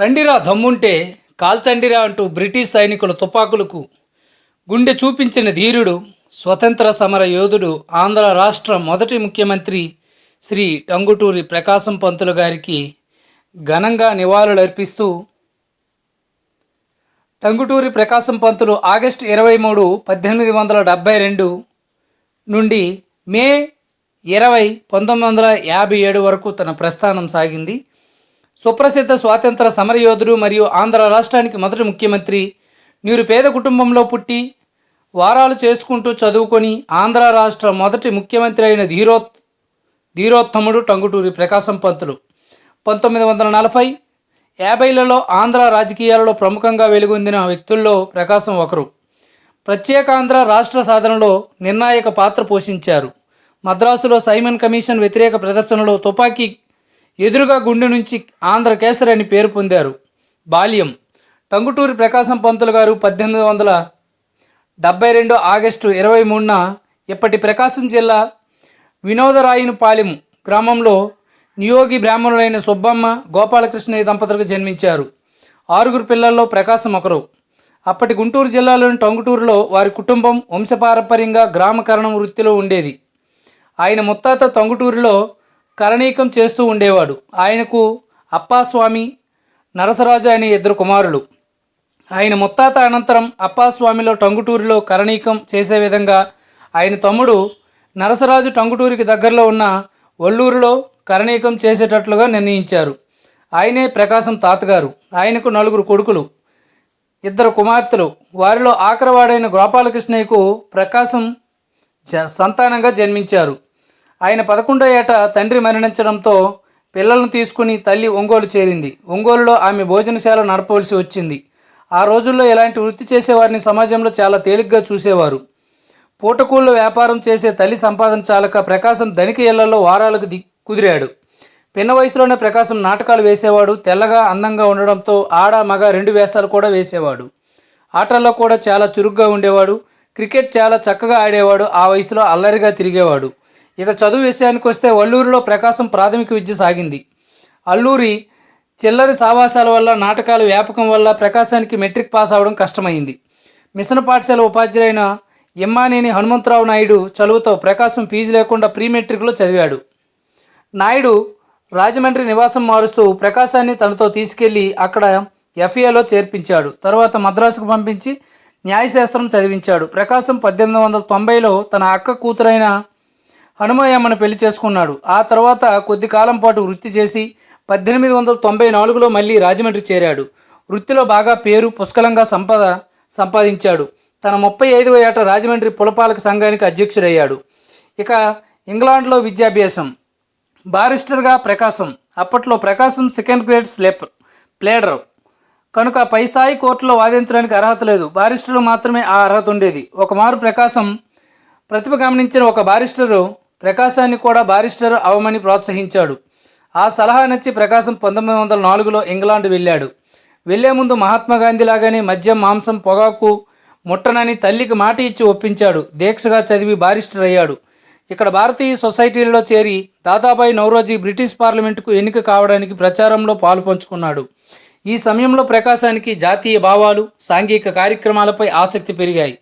రండిరా దమ్ముంటే కాల్చండిరా అంటూ బ్రిటిష్ సైనికుల తుపాకులకు గుండె చూపించిన ధీరుడు స్వతంత్ర సమర యోధుడు ఆంధ్ర రాష్ట్ర మొదటి ముఖ్యమంత్రి శ్రీ టంగుటూరి ప్రకాశం పంతులు గారికి ఘనంగా నివాళులర్పిస్తూ టంగుటూరి ప్రకాశం పంతులు ఆగస్టు ఇరవై మూడు పద్దెనిమిది వందల డెబ్భై రెండు నుండి మే ఇరవై పంతొమ్మిది వందల యాభై ఏడు వరకు తన ప్రస్థానం సాగింది. సుప్రసిద్ధ స్వాతంత్ర సమరయోధుడు మరియు ఆంధ్ర రాష్ట్రానికి మొదటి ముఖ్యమంత్రి. నీరు పేద కుటుంబంలో పుట్టి వారాలు చేసుకుంటూ చదువుకొని ఆంధ్ర రాష్ట్ర మొదటి ముఖ్యమంత్రి అయిన ధీరోత్ ధీరోత్తముడు టంగుటూరి ప్రకాశం పంతులు. పంతొమ్మిది వందల నలభై యాభైలలో ఆంధ్ర రాజకీయాలలో ప్రముఖంగా వెలుగొందిన వ్యక్తుల్లో ప్రకాశం ఒకరు. ప్రత్యేకాంధ్ర రాష్ట్ర సాధనలో నిర్ణాయక పాత్ర పోషించారు. మద్రాసులో సైమన్ కమిషన్ వ్యతిరేక ప్రదర్శనలో తుపాకీ ఎదురుగా గుండె నుంచి ఆంధ్ర కేసరి అని పేరు పొందారు. బాల్యం. టంగుటూరి ప్రకాశం పంతులు గారు పద్దెనిమిది వందల డెబ్బై రెండు ఆగస్టు ఇరవై మూడున ఇప్పటి ప్రకాశం జిల్లా వినోదరాయునిపాలెం గ్రామంలో నియోగి బ్రాహ్మణులైన సుబ్బమ్మ గోపాలకృష్ణ దంపతులకు జన్మించారు. ఆరుగురు పిల్లల్లో ప్రకాశం ఒకరు. అప్పటి గుంటూరు జిల్లాలోని టంగుటూరులో వారి కుటుంబం వంశపారంపర్యంగా గ్రామకరణం వృత్తిలో ఉండేది. ఆయన ముత్తాత టంగుటూరులో కరణీకం చేస్తూ ఉండేవాడు. ఆయనకు అప్పాస్వామి నరసరాజు అనే ఇద్దరు కుమారులు. ఆయన ముత్తాత అనంతరం అప్పాస్వామిలో టంగుటూరిలో కరణీకం చేసే విధంగా ఆయన తమ్ముడు నరసరాజు టంగుటూరికి దగ్గరలో ఉన్న ఒల్లూరులో కరణీకం చేసేటట్లుగా నిర్ణయించారు. ఆయనే ప్రకాశం తాతగారు. ఆయనకు నలుగురు కొడుకులు. ఇద్దరు కుమార్తెలు. వారిలో ఆఖరవాడైన గోపాలకృష్ణయ్యకు ప్రకాశం జ సంతానంగా జన్మించారు. ఆయన పదకొండో ఏట తండ్రి మరణించడంతో పిల్లలను తీసుకుని తల్లి ఒంగోలు చేరింది. ఒంగోలులో ఆమె భోజనశాల నడపవలసి వచ్చింది. ఆ రోజుల్లో ఇలాంటి వృత్తి చేసేవారిని సమాజంలో చాలా తేలిగ్గా చూసేవారు. పూటకూళ్ళ వ్యాపారం చేసే తల్లి సంపాదన చాలక ప్రకాశం ధనిక ఇళ్ళలో వారాలకు ది కుదిరాడు. పిన్న వయసులోనే ప్రకాశం నాటకాలు వేసేవాడు. తెల్లగా అందంగా ఉండడంతో ఆడ మగ రెండు వేషాలు కూడా వేసేవాడు. ఆటల్లో కూడా చాలా చురుగ్గా ఉండేవాడు. క్రికెట్ చాలా చక్కగా ఆడేవాడు. ఆ వయసులో అల్లరిగా తిరిగేవాడు. ఇక చదువు విషయానికి వస్తే వల్లూరులో ప్రకాశం ప్రాథమిక విద్య సాగింది. అల్లూరి చిల్లరి సావాసాల వల్ల నాటకాలు వ్యాపకం వల్ల ప్రకాశానికి మెట్రిక్ పాస్ అవడం కష్టమైంది. మిషన్ పాఠశాల ఉపాధ్యాయులైన ఎమ్మానేని హనుమంతరావు నాయుడు చదువుతో ప్రకాశం ఫీజు లేకుండా ప్రీ మెట్రిక్లో చదివాడు. నాయుడు రాజమండ్రి నివాసం మారుస్తూ ప్రకాశాన్ని తనతో తీసుకెళ్ళి అక్కడ ఎఫ్ఏలో చేర్పించాడు. తర్వాత మద్రాసుకు పంపించి న్యాయశాస్త్రం చదివించాడు. ప్రకాశం పద్దెనిమిది వందల తొంభైలో తన అక్క కూతురైన హనుమయ్యమ్మను పెళ్ళి చేసుకున్నాడు. ఆ తర్వాత కొద్ది కాలం పాటు వృత్తి చేసి పద్దెనిమిది వందల తొంభై నాలుగులో మళ్ళీ రాజమండ్రి చేరాడు. వృత్తిలో బాగా పేరు పుష్కలంగా సంపద సంపాదించాడు. తన ముప్పై ఐదవ ఏట రాజమండ్రి పులపాలక సంఘానికి అధ్యక్షుడయ్యాడు. ఇక ఇంగ్లాండ్లో విద్యాభ్యాసం. బారిస్టర్గా ప్రకాశం. అప్పట్లో ప్రకాశం సెకండ్ గ్రేడ్ స్లెప్ ప్లేడర్. కనుక పై స్థాయి కోర్టులో వాదించడానికి అర్హత లేదు. బారిస్టర్లు మాత్రమే ఆ అర్హత ఉండేది. ఒకమారు ప్రకాశం ప్రతిభ గమనించిన ఒక బారిస్టరు ప్రకాశాన్ని కూడా బారిస్టర్ అవమని ప్రోత్సహించాడు. ఆ సలహా నచ్చి ప్రకాశం పంతొమ్మిది వందల నాలుగులో ఇంగ్లాండ్ వెళ్ళాడు. వెళ్ళే ముందు మహాత్మా గాంధీ లాగానే మద్యం మాంసం పొగాకు ముట్టనని తల్లికి మాట ఇచ్చి ఒప్పించాడు. దీక్షగా చదివి బారిస్టర్ అయ్యాడు. ఇక్కడ భారతీయ సొసైటీలో చేరి దాదాబాయి నౌరోజీ బ్రిటిష్ పార్లమెంటుకు ఎన్నిక కావడానికి ప్రచారంలో పాలు పంచుకున్నాడు. ఈ సమయంలో ప్రకాశానికి జాతీయ భావాలు సాంఘిక కార్యక్రమాలపై ఆసక్తి పెరిగాయి.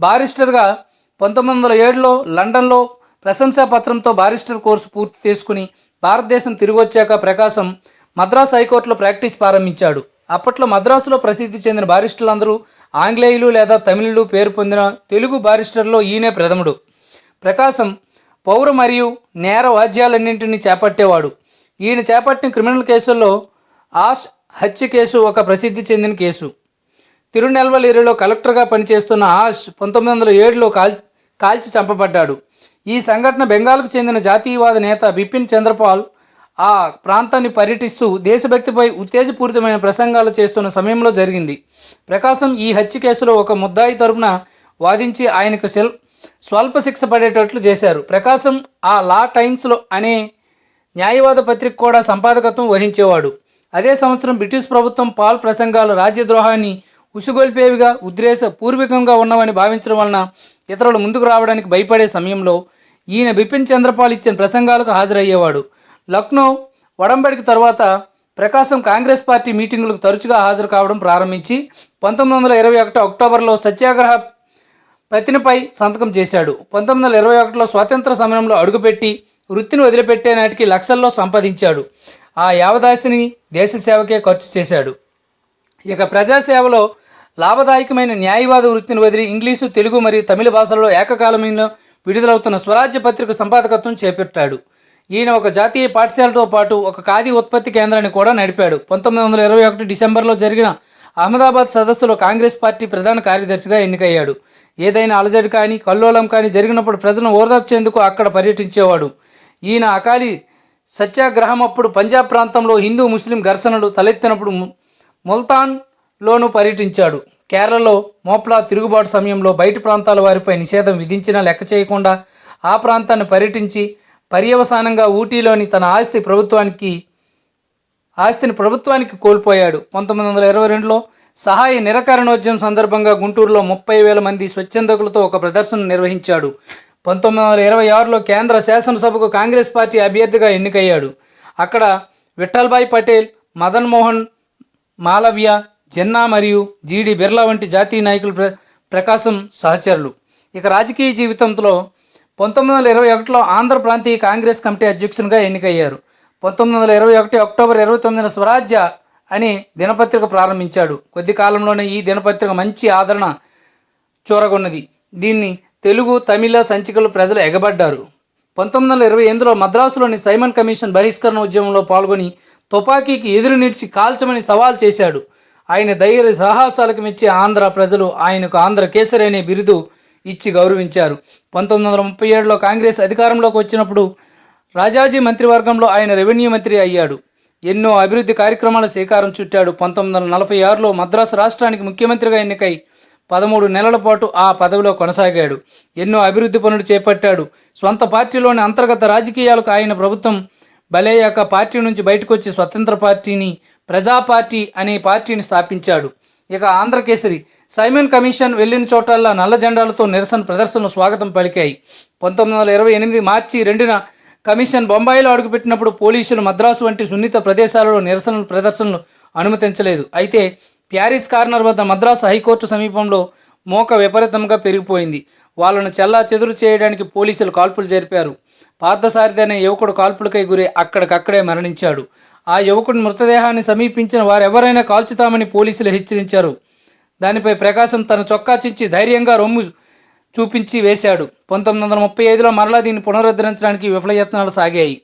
బారిస్టర్గా పంతొమ్మిది వందల ఏడులో లండన్లో ప్రశంసాపత్రంతో బారిస్టర్ కోర్సు పూర్తి చేసుకుని భారతదేశం తిరిగి వచ్చాక ప్రకాశం మద్రాస్ హైకోర్టులో ప్రాక్టీస్ ప్రారంభించాడు. అప్పట్లో మద్రాసులో ప్రసిద్ధి చెందిన బారిస్టర్లందరూ ఆంగ్లేయులు లేదా తమిళులు పేరు పొందిన తెలుగు బారిస్టర్లో ఈయనే ప్రథముడు. ప్రకాశం పౌర మరియు నేర వాద్యాలన్నింటినీ చేపట్టేవాడు. ఈయన చేపట్టిన క్రిమినల్ కేసుల్లో ఆష్ హత్య కేసు ఒక ప్రసిద్ధి చెందిన కేసు. తిరునెల్వలేరులో కలెక్టర్గా పనిచేస్తున్న ఆష్ పంతొమ్మిది వందల ఏడులో కాల్ కాల్చి చంపబడ్డాడు. ఈ సంఘటన బెంగాల్కు చెందిన జాతీయవాద నేత బిపిన్ చంద్రపాల్ ఆ ప్రాంతాన్ని పర్యటిస్తూ దేశభక్తిపై ఉత్తేజపూరితమైన ప్రసంగాలు చేస్తున్న సమయంలో జరిగింది. ప్రకాశం ఈ హత్య కేసులో ఒక ముద్దాయి తరపున వాదించి ఆయనకు సెల్ స్వల్ప శిక్ష పడేటట్లు చేశారు. ప్రకాశం ఆ లా టైమ్స్లో అనే న్యాయవాద పత్రిక కూడా సంపాదకత్వం వహించేవాడు. అదే సంవత్సరం బ్రిటిష్ ప్రభుత్వం పాల్ ప్రసంగాలు రాజ్యద్రోహాన్ని ఉసుగొల్పేవిగా ఉద్దేశ పూర్వకంగా ఉన్నవని భావించడం వలన ఇతరులు ముందుకు రావడానికి భయపడే సమయంలో ఈయన బిపిన్ చంద్రపాల్ ఇచ్చిన ప్రసంగాలకు హాజరయ్యేవాడు. లక్నో వడంబడికి తర్వాత ప్రకాశం కాంగ్రెస్ పార్టీ మీటింగులకు తరచుగా హాజరు కావడం ప్రారంభించి పంతొమ్మిది వందల ఇరవై ఒకటి అక్టోబర్లో సత్యాగ్రహ ప్రతినపై సంతకం చేశాడు. పంతొమ్మిది వందల ఇరవై ఒకటిలో స్వాతంత్ర సమయంలో అడుగుపెట్టి వృత్తిని వదిలిపెట్టే నాటికి లక్షల్లో సంపాదించాడు. ఆ యావదాస్తిని దేశ సేవకే ఖర్చు చేశాడు. ఇక ప్రజాసేవలో లాభదాయకమైన న్యాయవాద వృత్తిని వదిలి ఇంగ్లీషు తెలుగు మరియు తమిళ భాషలలో ఏకకాలంలో విడుదలవుతున్న స్వరాజ్య పత్రిక సంపాదకత్వం చేపట్టాడు. ఈయన ఒక జాతీయ పాఠశాలతో పాటు ఒక ఖాదీ ఉత్పత్తి కేంద్రాన్ని కూడా నడిపాడు. పంతొమ్మిది వందల ఇరవై ఒకటి డిసెంబర్లో జరిగిన అహ్మదాబాద్ సదస్సులో కాంగ్రెస్ పార్టీ ప్రధాన కార్యదర్శిగా ఎన్నికయ్యాడు. ఏదైనా అలజడి కానీ కల్లోలం కానీ జరిగినప్పుడు ప్రజలను ఓదార్చేందుకు అక్కడ పర్యటించేవాడు. ఈయన అకాలి సత్యాగ్రహం అప్పుడు పంజాబ్ ప్రాంతంలో హిందూ ముస్లిం ఘర్షణలు తలెత్తినప్పుడు ము- లోనూ పర్యటించాడు. కేరళలో మోప్లా తిరుగుబాటు సమయంలో బయటి ప్రాంతాల వారిపై నిషేధం విధించినా లెక్క చేయకుండా ఆ ప్రాంతాన్ని పర్యటించి పర్యవసానంగా ఊటీలోని తన ఆస్తి ప్రభుత్వానికి ఆస్తిని ప్రభుత్వానికి కోల్పోయాడు. పంతొమ్మిది వందల ఇరవై రెండులో సహాయ నిరకరణోద్యమం సందర్భంగా గుంటూరులో ముప్పై వేల మంది స్వచ్ఛందకులతో ఒక ప్రదర్శన నిర్వహించాడు. పంతొమ్మిది వందల ఇరవై ఆరులో కేంద్ర శాసనసభకు కాంగ్రెస్ పార్టీ అభ్యర్థిగా ఎన్నికయ్యాడు. అక్కడ విఠల్భాయ్ పటేల్ మదన్ మోహన్ మాలవ్య జిన్నా మరియు జీడి బిర్లా వంటి జాతీయ నాయకులు ప్ర ప్రకాశం సహచరులు. ఇక రాజకీయ జీవితంలో పంతొమ్మిది వందల ఇరవై ఒకటిలో ఆంధ్ర ప్రాంతీయ కాంగ్రెస్ కమిటీ అధ్యక్షునిగా ఎన్నికయ్యారు. పంతొమ్మిది వందల ఇరవై ఒకటి అక్టోబర్ ఇరవై తొమ్మిదిన స్వరాజ్య అనే దినపత్రిక ప్రారంభించాడు. కొద్ది కాలంలోనే ఈ దినపత్రిక మంచి ఆదరణ చూరగొన్నది. దీన్ని తెలుగు తమిళ సంచికలు ప్రజలు ఎగబడ్డారు. పంతొమ్మిది వందల ఇరవై ఎనిమిదిలో మద్రాసులోని సైమన్ కమిషన్ బహిష్కరణ ఉద్యమంలో పాల్గొని తుపాకీకి ఎదురు నిలిచి కాల్చమని సవాల్ చేశాడు. ఆయన ధైర్య సాహసాలకు మెచ్చి ఆంధ్ర ప్రజలు ఆయనకు ఆంధ్ర కేసరి అనే బిరుదు ఇచ్చి గౌరవించారు. పంతొమ్మిది వందల ముప్పై ఏడులో కాంగ్రెస్ అధికారంలోకి వచ్చినప్పుడు రాజాజీ మంత్రివర్గంలో ఆయన రెవెన్యూ మంత్రి అయ్యాడు. ఎన్నో అభివృద్ధి కార్యక్రమాల శ్రీకారం చుట్టాడు. పంతొమ్మిది వందల నలభై ఆరులో మద్రాసు రాష్ట్రానికి ముఖ్యమంత్రిగా ఎన్నికై పదమూడు నెలల పాటు ఆ పదవిలో కొనసాగాడు. ఎన్నో అభివృద్ధి పనులు చేపట్టాడు. స్వంత పార్టీలోని అంతర్గత రాజకీయాలకు ఆయన ప్రభుత్వం బలయ్యాక పార్టీ నుంచి బయటకు వచ్చి స్వతంత్ర పార్టీని ప్రజా పార్టీ అనే పార్టీని స్థాపించాడు. ఇక ఆంధ్రకేసరి సైమన్ కమిషన్ వెళ్ళిన చోటల్లా నల్ల జెండాలతో నిరసన ప్రదర్శనలు స్వాగతం పలికాయి. పంతొమ్మిది వందల ఇరవై ఎనిమిది మార్చి రెండున కమిషన్ బొంబాయిలో అడుగుపెట్టినప్పుడు పోలీసులు మద్రాసు వంటి సున్నిత ప్రదేశాలలో నిరసనలు ప్రదర్శనలు అనుమతించలేదు. అయితే ప్యారిస్ కార్నర్ వద్ద మద్రాసు హైకోర్టు సమీపంలో మోక విపరీతంగా పెరిగిపోయింది. వాళ్ళను చెల్లా చెదురు చేయడానికి పోలీసులు కాల్పులు జరిపారు. పార్థసారథి అనే యువకుడు కాల్పులకై గురి అక్కడికక్కడే మరణించాడు. ఆ యువకుడి మృతదేహాన్ని సమీపించిన వారెవరైనా కాల్చుతామని పోలీసులు హెచ్చరించారు. దానిపై ప్రకాశం తన చొక్కా చిచ్చి ధైర్యంగా రొమ్ము చూపించి వేశాడు. పంతొమ్మిది వందల ముప్పై ఐదులో మరలా దీన్ని పునరుద్ధరించడానికి విఫలయత్నాలు సాగాయి.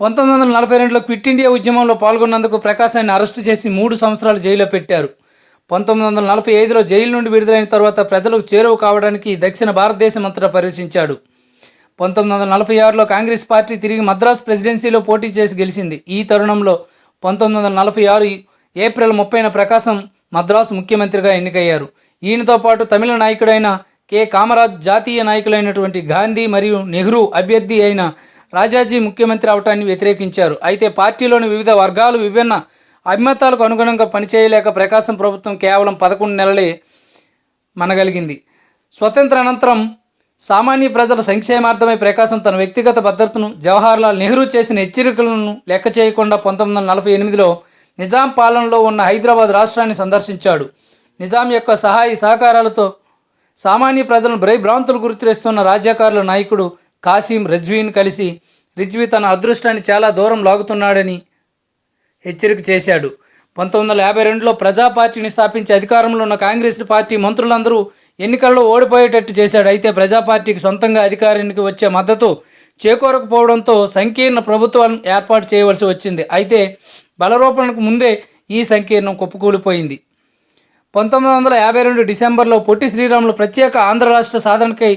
పంతొమ్మిది వందల నలభై రెండులో క్విట్ ఇండియా ఉద్యమంలో పాల్గొన్నందుకు ప్రకాశాన్ని అరెస్టు చేసి మూడు సంవత్సరాలు జైల్లో పెట్టారు. పంతొమ్మిది వందల నలభై ఐదులో జైలు నుండి విడుదలైన తర్వాత ప్రజలకు చేరువ కావడానికి దక్షిణ భారతదేశం అంతటా పర్యటించాడు పంతొమ్మిది వందల నలభై ఆరులో కాంగ్రెస్ పార్టీ తిరిగి మద్రాస్ ప్రెసిడెన్సీలో పోటీ చేసి గెలిచింది. ఈ తరుణంలో పంతొమ్మిది వందల నలభై ఆరు ఏప్రిల్ ముప్పైన ప్రకాశం మద్రాసు ముఖ్యమంత్రిగా ఎన్నికయ్యారు. ఈయనతో పాటు తమిళ నాయకుడైన కె. కామరాజ్ జాతీయ నాయకులైనటువంటి గాంధీ మరియు నెహ్రూ అభ్యర్థి అయిన రాజాజీ ముఖ్యమంత్రి అవటాన్ని వ్యతిరేకించారు. అయితే పార్టీలోని వివిధ వర్గాలు విభిన్న అభిమతాలకు అనుగుణంగా పనిచేయలేక ప్రకాశం ప్రభుత్వం కేవలం పదకొండు నెలలే మనగలిగింది. స్వతంత్ర అనంతరం సామాన్య ప్రజల సంక్షేమార్థమై ప్రకాశం తన వ్యక్తిగత భద్రతను జవహర్లాల్ నెహ్రూ చేసిన హెచ్చరికలను లెక్క చేయకుండా పంతొమ్మిది వందల నలభై ఎనిమిదిలో నిజాం పాలనలో ఉన్న హైదరాబాద్ రాష్ట్రాన్ని సందర్శించాడు. నిజాం యొక్క సహాయ సహకారాలతో సామాన్య ప్రజలను భ్రాంతులు గుర్తురేస్తున్న రాజ్యకారుల నాయకుడు కాసిం రజ్వీని కలిసి రిజ్వీ తన అదృష్టాన్ని చాలా దూరం లాగుతున్నాడని హెచ్చరిక చేశాడు. పంతొమ్మిది వందల యాభై రెండులో ప్రజా పార్టీని స్థాపించి అధికారంలో ఉన్న కాంగ్రెస్ పార్టీ మంత్రులందరూ ఎన్నికల్లో ఓడిపోయేటట్టు చేశాడు. అయితే ప్రజాపార్టీకి సొంతంగా అధికారానికి వచ్చే మద్దతు చేకూరకపోవడంతో సంకీర్ణ ప్రభుత్వాలను ఏర్పాటు చేయవలసి వచ్చింది. అయితే బలరూపణకు ముందే ఈ సంకీర్ణం కుప్పకూలిపోయింది. పంతొమ్మిది వందల యాభై రెండు డిసెంబర్లో పొట్టి శ్రీరాములు ప్రత్యేక ఆంధ్ర రాష్ట్ర సాధనకై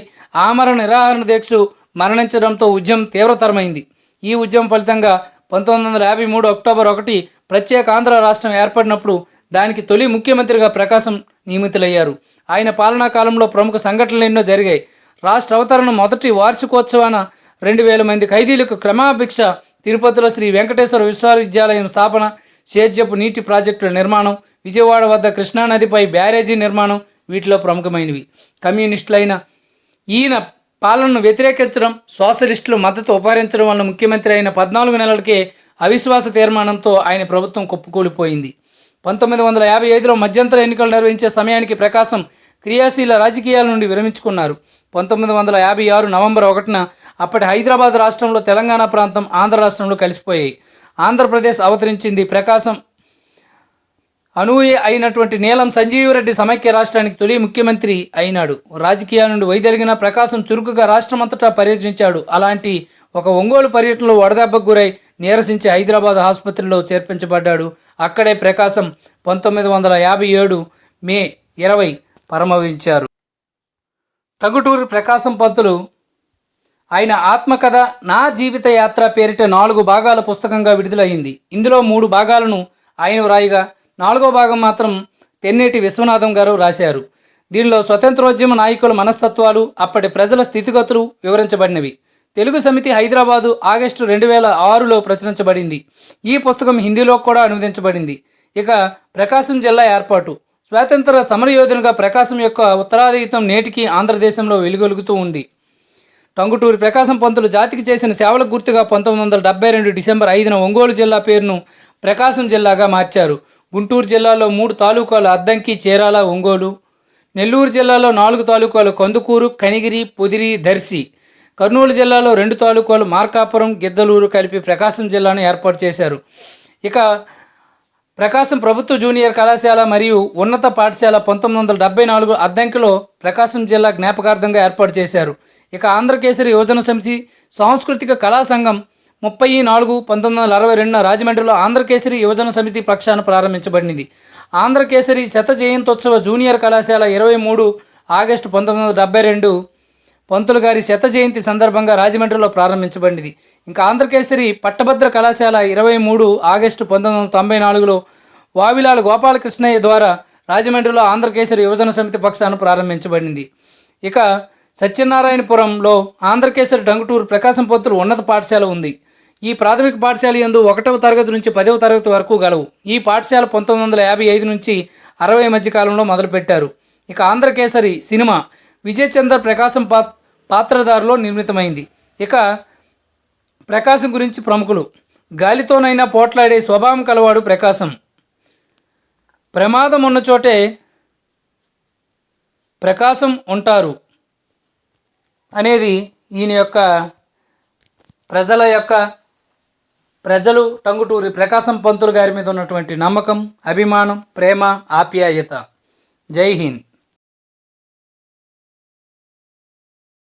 ఆమరణ నిరాహరణ దీక్ష మరణించడంతో ఉద్యమం తీవ్రతరమైంది. ఈ ఉద్యమం ఫలితంగా పంతొమ్మిది వందల యాభై మూడు అక్టోబర్ ఒకటి ప్రత్యేక ఆంధ్ర రాష్ట్రం ఏర్పడినప్పుడు దానికి తొలి ముఖ్యమంత్రిగా ప్రకాశం నియమితులయ్యారు. ఆయన పాలనా కాలంలో ప్రముఖ సంఘటనలు ఎన్నో జరిగాయి. రాష్ట్ర అవతరణ మొదటి వార్షికోత్సవాన రెండు వేల మంది ఖైదీలకు క్రమాభిక్ష తిరుపతిలో శ్రీ వెంకటేశ్వర విశ్వవిద్యాలయం స్థాపన సేద్యపు నీటి ప్రాజెక్టుల నిర్మాణం విజయవాడ వద్ద కృష్ణానదిపై బ్యారేజీ నిర్మాణం వీటిలో ప్రముఖమైనవి. కమ్యూనిస్టులైన ఈయన పాలనను వ్యతిరేకించడం సోషలిస్టులు మద్దతు ఉపహరించడం వల్ల ముఖ్యమంత్రి అయిన పద్నాలుగు నెలలకే అవిశ్వాస తీర్మానంతో ఆయన ప్రభుత్వం కుప్పకూలిపోయింది. పంతొమ్మిది వందల యాభై ఐదులో మధ్యంతర ఎన్నికలు నిర్వహించే సమయానికి ప్రకాశం క్రియాశీల రాజకీయాల నుండి విరమించుకున్నారు. పంతొమ్మిది వందల యాభై ఆరు నవంబర్ ఒకటిన అప్పటి హైదరాబాద్ రాష్ట్రంలో తెలంగాణ ప్రాంతం ఆంధ్ర రాష్ట్రంలో కలిసిపోయాయి. ఆంధ్రప్రదేశ్ అవతరించింది ప్రకాశం. అనూయ అయినటువంటి నీలం సంజీవరెడ్డి సమైక్య రాష్ట్రానికి తొలి ముఖ్యమంత్రి అయినాడు. రాజకీయాల నుండి వైదొలిగిన ప్రకాశం చురుకుగా రాష్ట్రమంతటా పర్యటించాడు. అలాంటి ఒక ఒంగోలు పర్యటనలో వడదెబ్బకు గురై నీరసించి హైదరాబాద్ ఆసుపత్రిలో చేర్పించబడ్డాడు. అక్కడే ప్రకాశం పంతొమ్మిది వందల యాభై ఏడు మే ఇరవై పరమవించారు తగుటూరు ప్రకాశం పంతులు ఆయన ఆత్మకథ నా జీవిత యాత్ర పేరిట నాలుగు భాగాల పుస్తకంగా విడుదలయ్యింది. ఇందులో మూడు భాగాలను ఆయన వ్రాయిగా నాలుగో భాగం మాత్రం తెన్నేటి విశ్వనాథం గారు రాశారు. దీనిలో స్వతంత్రోద్యమ నాయకుల మనస్తత్వాలు అప్పటి ప్రజల స్థితిగతులు వివరించబడినవి. తెలుగు సమితి హైదరాబాదు ఆగస్టు రెండు వేల ఆరులో ప్రచురించబడింది. ఈ పుస్తకం హిందీలో కూడా అనువదించబడింది. ఇక ప్రకాశం జిల్లా ఏర్పాటు. స్వాతంత్ర సమరయోధునిగా ప్రకాశం యొక్క ఉత్తరాధితం నేటికి ఆంధ్రదేశంలో వెలుగొలుగుతూ ఉంది. టంగుటూరి ప్రకాశం పంతులు జాతికి చేసిన సేవలకు గుర్తుగా పంతొమ్మిది వందల డెబ్బై రెండు డిసెంబర్ ఐదున ఒంగోలు జిల్లా పేరును ప్రకాశం జిల్లాగా మార్చారు. గుంటూరు జిల్లాలో మూడు తాలూకాలు అద్దంకి చీరాల ఒంగోలు నెల్లూరు జిల్లాలో నాలుగు తాలూకాలు కందుకూరు కనిగిరి పొదిరి దర్శి. కర్నూలు జిల్లాలో రెండు తాలూకాలు మార్కాపురం గిద్దలూరు కలిపి ప్రకాశం జిల్లాను ఏర్పాటు చేశారు. ఇక ప్రకాశం ప్రభుత్వ జూనియర్ కళాశాల మరియు ఉన్నత పాఠశాల పంతొమ్మిది వందల డెబ్బై నాలుగు అద్దంకిలో ప్రకాశం జిల్లా జ్ఞాపకార్థంగా ఏర్పాటు చేశారు. ఇక ఆంధ్రకేసరి యువజన సమితి సాంస్కృతిక కళా సంఘం ముప్పై నాలుగు పంతొమ్మిది వందల అరవై రెండున రాజమండ్రిలో ఆంధ్రకేసరి యువజన సమితి పక్షాన ప్రారంభించబడింది ఆంధ్రకేసరి శత జయంతోత్సవ జూనియర్ కళాశాల ఇరవై మూడు ఆగస్టు పంతొమ్మిది వందల డెబ్బై రెండు పంతులు గారి శత జయంతి సందర్భంగా రాజమండ్రిలో ప్రారంభించబడింది. ఇంకా ఆంధ్రకేసరి పట్టభద్ర కళాశాల ఇరవై మూడు ఆగస్టు పంతొమ్మిది వందల తొంభై నాలుగులో వావిలాల గోపాలకృష్ణయ్య ద్వారా రాజమండ్రిలో ఆంధ్రకేసరి యువజన సమితి పక్షాన్ని ప్రారంభించబడింది. ఇక సత్యనారాయణపురంలో ఆంధ్రకేసరి డంగుటూరు ప్రకాశం పొత్తులు ఉన్నత పాఠశాల ఉంది. ఈ ప్రాథమిక పాఠశాల యందు ఒకటవ తరగతి నుంచి పదవ తరగతి వరకు గలవు. ఈ పాఠశాల పంతొమ్మిది వందల యాభై ఐదు నుంచి అరవై మధ్య కాలంలో మొదలుపెట్టారు. ఇక ఆంధ్రకేసరి సినిమా విజయ్ చంద్ర ప్రకాశం పాత్ పాత్రధారిలో నిర్మితమైంది. ఇక ప్రకాశం గురించి ప్రముఖులు. గాలితోనైనా పోట్లాడే స్వభావం కలవాడు ప్రకాశం. ప్రమాదం ఉన్న చోటే ప్రకాశం ఉంటారు అనేది ఈయన యొక్క ప్రజల యొక్క ప్రజలు టంగుటూరి ప్రకాశం పంతులు గారి మీద ఉన్నటువంటి నమ్మకం అభిమానం ప్రేమ ఆప్యాయత. జై హింద్.